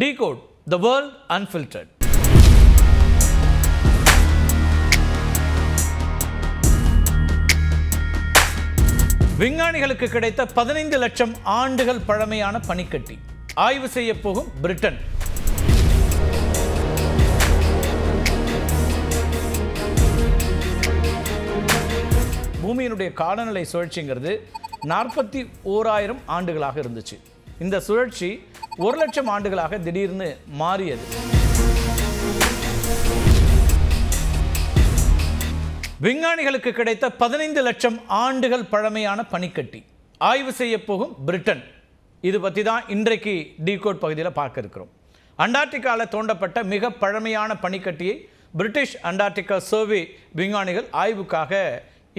Decode the world unfiltered விஞ்ஞானிகளுக்கு கிடைத்த பதினைந்து லட்சம் ஆண்டுகள் பழமையான பனிக்கட்டி. ஆய்வு செய்ய போகும் பிரிட்டன். பூமியினுடைய காலநிலை சுழற்சிங்கிறது நாற்பத்தி ஓராயிரம் ஆண்டுகளாக இருந்துச்சு. இந்த சுழற்சி ஒரு லட்சம் ஆண்டுகளாக திடீர்னு மாறியது. விஞ்ஞானிகளுக்கு கிடைத்த பதினைந்து லட்சம் ஆண்டுகள் பழமையான பனிக்கட்டி. ஆய்வு செய்ய போகும் பிரிட்டன். இது பற்றி தான் இன்றைக்கு டீகோட் பகுதியில் பார்க்க இருக்கிறோம். அண்டார்டிகாவில் தோண்டப்பட்ட மிக பழமையான பனிக்கட்டியை பிரிட்டிஷ் அண்டார்டிகா சர்வே விஞ்ஞானிகள் ஆய்வுக்காக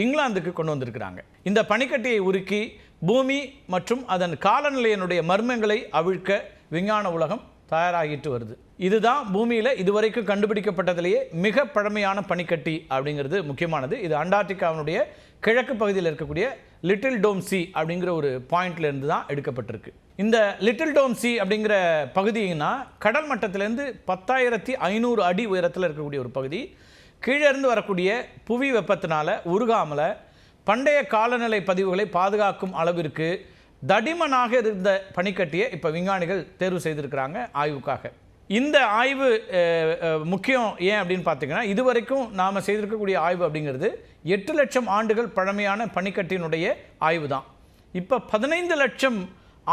இங்கிலாந்துக்கு கொண்டு வந்திருக்கிறாங்க. இந்த பனிக்கட்டியை உருக்கி பூமி மற்றும் அதன் காலநிலையினுடைய மர்மங்களை அவிழ்க்க விஞ்ஞான உலகம் தயாராகிட்டு வருது. இதுதான் பூமியில் இதுவரைக்கும் கண்டுபிடிக்கப்பட்டதிலேயே மிக பழமையான பனிக்கட்டி அப்படிங்கிறது முக்கியமானது. இது அண்டார்டிகாவினுடைய கிழக்கு பகுதியில் இருக்கக்கூடிய லிட்டில் டோம் சி அப்படிங்கிற ஒரு பாயிண்ட்லேருந்து தான் எடுக்கப்பட்டிருக்கு. இந்த லிட்டில் டோம் சி அப்படிங்கிற பகுதினா கடல் மட்டத்திலேருந்து பத்தாயிரத்தி ஐநூறு அடி உயரத்தில் இருக்கக்கூடிய ஒரு பகுதி. கீழேருந்து வரக்கூடிய புவி வெப்பத்தினால உருகாமல பண்டைய காலநிலை பதிவுகளை பாதுகாக்கும் அளவிற்கு தடிமனாக இருந்த பனிக்கட்டியை இப்போ விஞ்ஞானிகள் தேர்வு செய்திருக்கிறாங்க ஆய்வுக்காக. இந்த ஆய்வு முக்கியம் ஏன் அப்படின்னு பார்த்தீங்கன்னா இதுவரைக்கும் நாம் செய்திருக்கக்கூடிய ஆய்வு அப்படிங்கிறது எட்டு லட்சம் ஆண்டுகள் பழமையான பனிக்கட்டியினுடைய ஆய்வு தான். இப்போ பதினைந்து லட்சம்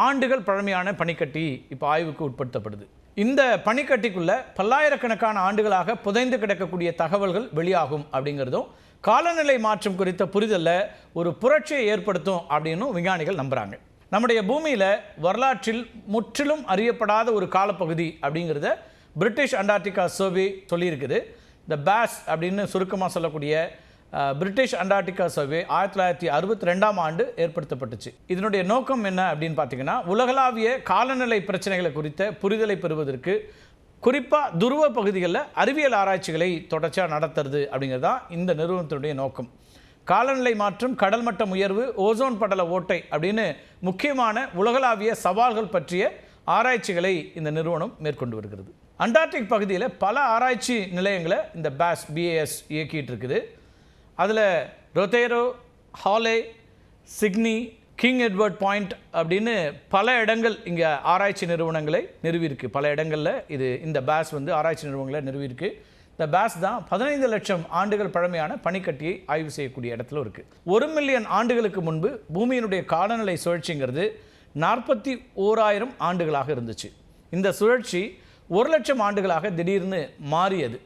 ஆண்டுகள் பழமையான பனிக்கட்டி இப்போ ஆய்வுக்கு உட்படுத்தப்படுது. இந்த பனிக்கட்டிக்குள்ளே பல்லாயிரக்கணக்கான ஆண்டுகளாக புதைந்து கிடக்கக்கூடிய தகவல்கள் வெளியாகும் அப்படிங்கிறதும் காலநிலை மாற்றம் குறித்த புரிதலில் ஒரு புரட்சியை ஏற்படுத்தும் அப்படின்னும் விஞ்ஞானிகள் நம்புகிறாங்க நம்முடைய பூமியில் வரலாற்றில் முற்றிலும் அறியப்படாத ஒரு காலப்பகுதி அப்படிங்கிறத பிரிட்டிஷ் அண்டார்டிகா சர்வே சொல்லியிருக்குது. இந்த பேஸ் அப்படின்னு சுருக்கமாக சொல்லக்கூடிய பிரிட்டிஷ் அண்டார்டிகா சர்வே ஆயிரத்தி தொள்ளாயிரத்தி அறுபத்தி ரெண்டாம் ஆண்டு ஏற்படுத்தப்பட்டுச்சு. இதனுடைய நோக்கம் என்ன அப்படின்னு பார்த்தீங்கன்னா உலகளாவிய காலநிலை பிரச்சனைகளை குறித்த புரிதலை பெறுவதற்கு குறிப்பாக துருவ பகுதிகளில் அறிவியல் ஆராய்ச்சிகளை தொடர்ச்சியாக நடத்துறது அப்படிங்கிறது தான் இந்த நிறுவனத்தினுடைய நோக்கம். காலநிலை மாற்றம் கடல் மட்டம் உயர்வு ஓசோன் படல ஓட்டை அப்படின்னு முக்கியமான உலகளாவிய சவால்கள் பற்றிய ஆராய்ச்சிகளை இந்த நிறுவனம் மேற்கொண்டு வருகிறது. அண்டார்டிக் பகுதியில் பல ஆராய்ச்சி நிலையங்களை இந்த பேஸ் பிஏஎஸ் இயக்கிட்டு இருக்குது. அதில் Rothera Halley Signy King Edward Point அப்படின்னு பல இடங்கள் இங்கே ஆராய்ச்சி நிறுவனங்களை நிறுவியிருக்கு. பல இடங்களில் இது இந்த பேஸ் வந்து ஆராய்ச்சி நிறுவனங்களை நிறுவியிருக்கு. இந்த பேஸ் தான் பதினைந்து லட்சம் ஆண்டுகள் பழமையான பனிக்கட்டியை ஆய்வு செய்யக்கூடிய இடத்துல இருக்குது ஒரு மில்லியன் ஆண்டுகளுக்கு முன்பு பூமியினுடைய காலநிலை சுழற்சிங்கிறது நாற்பத்தி ஓராயிரம் ஆண்டுகளாக இருந்துச்சு. இந்த சுழற்சி ஒரு லட்சம் ஆண்டுகளாக திடீர்னு மாறியது.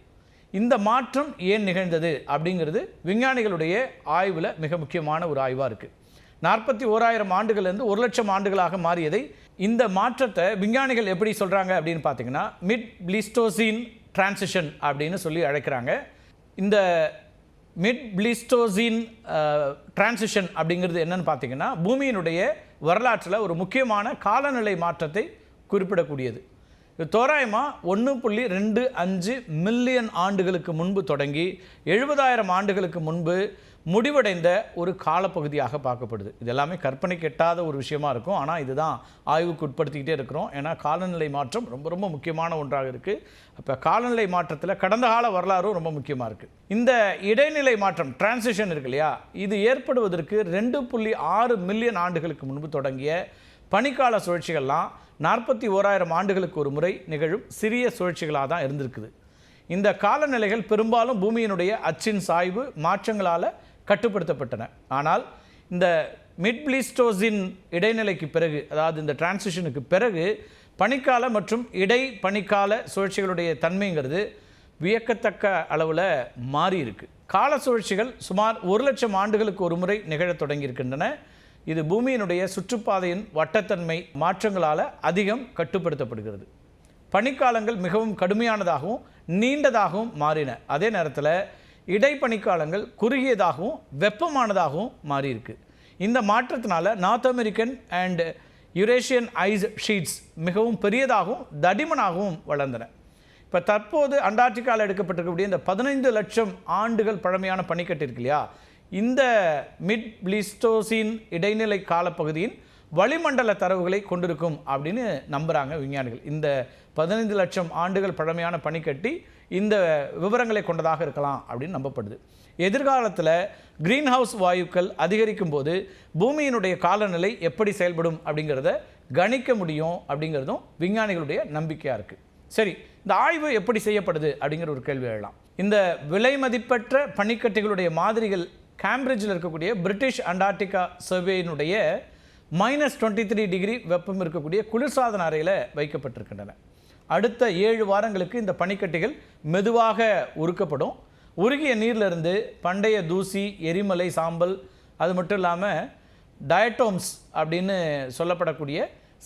இந்த மாற்றம் ஏன் நிகழ்ந்தது அப்படிங்கிறது விஞ்ஞானிகளுடைய ஆய்வில் மிக முக்கியமான ஒரு ஆய்வாக இருக்குது நாற்பத்தி ஓராயிரம் ஆண்டுகள்லேருந்து ஒரு லட்சம் ஆண்டுகளாக மாறியதை இந்த மாற்றத்தை விஞ்ஞானிகள் எப்படி சொல்கிறாங்க அப்படின்னு பார்த்தீங்கன்னா மிட் பிளிஸ்டோசின் டிரான்சிஷன் அப்படின்னு சொல்லி அழைக்கிறாங்க. இந்த மிட் பிளிஸ்டோசின் டிரான்சிஷன் அப்படிங்கிறது என்னன்னு பார்த்தீங்கன்னா பூமியினுடைய வரலாற்றில் ஒரு முக்கியமான காலநிலை மாற்றத்தை குறிப்பிடக்கூடியது. தோராயமாக ஒன்று புள்ளி ரெண்டு அஞ்சு மில்லியன் ஆண்டுகளுக்கு முன்பு தொடங்கி எழுபதாயிரம் ஆண்டுகளுக்கு முன்பு முடிவடைந்த ஒரு காலப்பகுதியாக பார்க்கப்படுது. இது எல்லாமே கெட்டாத ஒரு விஷயமா இருக்கும். ஆனால் இதுதான் ஆய்வுக்கு உட்படுத்திக்கிட்டே இருக்கிறோம். ஏன்னா காலநிலை மாற்றம் ரொம்ப ரொம்ப முக்கியமான ஒன்றாக இருக்குது அப்போ காலநிலை மாற்றத்தில் கடந்த கால வரலாறும் ரொம்ப முக்கியமாக இருக்குது இந்த இடைநிலை மாற்றம் டிரான்சிஷன் இருக்கு இல்லையா? இது ஏற்படுவதற்கு ரெண்டு புள்ளி ஆறு மில்லியன் ஆண்டுகளுக்கு முன்பு தொடங்கிய பனிக்கால சுழற்சிகள்லாம் நாற்பத்தி ஓராயிரம் ஆண்டுகளுக்கு ஒரு முறை நிகழும் சிறிய சுழற்சிகளாக தான் இருந்திருக்குது. இந்த காலநிலைகள் பெரும்பாலும் பூமியினுடைய அச்சின் சாய்வு மாற்றங்களால் கட்டுப்படுத்தப்பட்டன. ஆனால் இந்த மிட்பிளிஸ்டோசின் இடைநிலைக்கு பிறகு அதாவது இந்த டிரான்சிஷனுக்கு பிறகு பனிக்கால மற்றும் இடை பனிக்கால சுழற்சிகளுடைய தன்மைங்கிறது வியக்கத்தக்க அளவில் மாறி இருக்கு கால சுழற்சிகள் சுமார் ஒரு லட்சம் ஆண்டுகளுக்கு ஒரு முறை நிகழத் தொடங்கியிருக்கின்றன. இது பூமியினுடைய சுற்றுப்பாதையின் வட்டத்தன்மை மாற்றங்களால் அதிகம் கட்டுப்படுத்தப்படுகிறது. பனிக்காலங்கள் மிகவும் கடுமையானதாகவும் நீண்டதாகவும் மாறின. அதே நேரத்தில் இடைப்பனிக்காலங்கள் குறுகியதாகவும் வெப்பமானதாகவும் மாறியிருக்கு. இந்த மாற்றத்தினால North American and Eurasian ice sheets மிகவும் பெரியதாகவும் தடிமனாகவும் வளர்ந்தன. இப்போ தற்போது அண்டார்டிகாவில் எடுக்கப்பட்டிருக்கக்கூடிய இந்த பதினைந்து லட்சம் ஆண்டுகள் பழமையான பனிக்கட்டு இருக்கு இல்லையா? இந்த மிட் பிளிஸ்டோசின் இடைநிலை காலப்பகுதியின் வளிமண்டல தரவுகளை கொண்டிருக்கும் அப்படின்னு நம்புகிறாங்க விஞ்ஞானிகள். இந்த பதினைந்து லட்சம் ஆண்டுகள் பழமையான பனிக்கட்டி இந்த விவரங்களை கொண்டதாக இருக்கலாம் அப்படின்னு நம்பப்படுது. எதிர்காலத்தில் கிரீன் ஹவுஸ் வாயுக்கள் அதிகரிக்கும் போது பூமியினுடைய காலநிலை எப்படி செயல்படும் அப்படிங்கிறத கணிக்க முடியும் அப்படிங்கிறதும் விஞ்ஞானிகளுடைய நம்பிக்கையாக இருக்குது சரி இந்த ஆய்வு எப்படி செய்யப்படுது அப்படிங்கிற ஒரு கேள்வி எழலாம். இந்த விலை மதிப்பற்ற பனிக்கட்டிகளுடைய மாதிரிகள் கேம்பிரிட்ஜில் இருக்கக்கூடிய பிரிட்டிஷ் அண்டார்டிகா சர்வேயினுடைய மைனஸ் டுவெண்ட்டி த்ரீ டிகிரி வெப்பம் இருக்கக்கூடிய குளிர்சாதன அறையில் வைக்கப்பட்டிருக்கின்றன. அடுத்த ஏழு வாரங்களுக்கு இந்த பனிக்கட்டிகள் மெதுவாக உருக்கப்படும். உருகிய நீரிலிருந்து பண்டைய தூசி எரிமலை சாம்பல் அது மட்டும் இல்லாமல் டயட்டோம்ஸ் அப்படின்னு சொல்லப்படக்கூடிய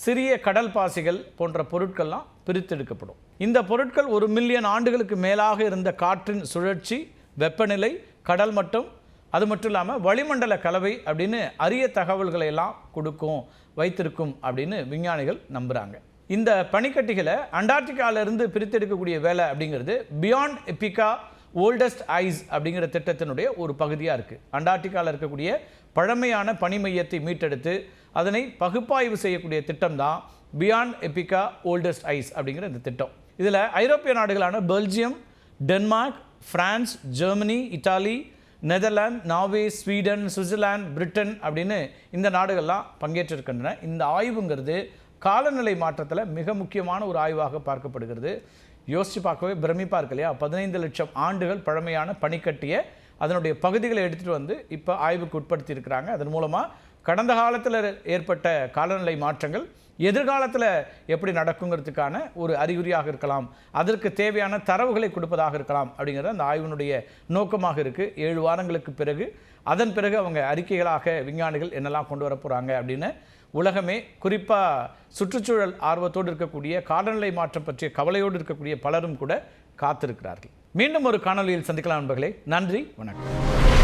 சிறிய கடல் பாசிகள் போன்ற பொருட்கள்லாம் பிரித்தெடுக்கப்படும் இந்த பொருட்கள் ஒரு மில்லியன் ஆண்டுகளுக்கு மேலாக இருந்த காற்றின் சுழற்சி வெப்பநிலை கடல் மட்டம் அது மட்டும் இல்லாமல் வளிமண்டல கலவை அப்படின்னு அரிய தகவல்களை எல்லாம் கொடுக்கும் வைத்திருக்கும் அப்படின்னு விஞ்ஞானிகள் நம்புகிறாங்க இந்த பனிக்கட்டிகளை அண்டார்டிகாவிலிருந்து பிரித்தெடுக்கக்கூடிய வேலை அப்படிங்கிறது பியாண்ட் எபிகா ஓல்டஸ்ட் ஐஸ் அப்படிங்கிற திட்டத்தினுடைய ஒரு பகுதியாக இருக்குது அண்டார்டிகாவில் இருக்கக்கூடிய பழமையான பனி மையத்தை மீட்டெடுத்து அதனை பகுப்பாய்வு செய்யக்கூடிய திட்டம் தான் பியாண்ட் எபிகா ஓல்டஸ்ட் ஐஸ் அப்படிங்கிற இந்த திட்டம். இதில் ஐரோப்பிய நாடுகளான Belgium Denmark France Germany Italy Netherlands Norway Sweden Switzerland Britain அப்படின்னு இந்த நாடுகள்லாம் பங்கேற்றிருக்கின்றன. இந்த ஆய்வுங்கிறது காலநிலை மாற்றத்தில் மிக முக்கியமான ஒரு ஆய்வாக பார்க்கப்படுகிறது. யோசித்து பார்க்கவே பிரமிப்பாக இருக்கு இல்லையா? பதினைந்து லட்சம் ஆண்டுகள் பழமையான பனிக்கட்டிய அதனுடைய பகுதிகளை எடுத்துகிட்டு வந்து இப்போ ஆய்வுக்கு உட்படுத்தி இருக்கிறாங்க அதன் மூலமாக கடந்த காலத்தில் ஏற்பட்ட காலநிலை மாற்றங்கள் எதிர்காலத்தில் எப்படி நடக்குங்கிறதுக்கான ஒரு அறிகுறியாக இருக்கலாம். அதற்கு தேவையான தரவுகளை கொடுப்பதாக இருக்கலாம் அப்படிங்கிறது அந்த ஆய்வினுடைய நோக்கமாக இருக்குது ஏழு வாரங்களுக்கு பிறகு அதன் பிறகு அவங்க அறிக்கைகளாக விஞ்ஞானிகள் என்னெல்லாம் கொண்டு வர போகிறாங்க அப்படின்னு உலகமே குறிப்பாக சுற்றுச்சூழல் ஆர்வத்தோடு இருக்கக்கூடிய காலநிலை மாற்றம் பற்றிய கவலையோடு இருக்கக்கூடிய பலரும் கூட காத்திருக்கிறார்கள். மீண்டும் ஒரு காணொலியில் சந்திக்கலாம் நண்பர்களே. நன்றி வணக்கம்.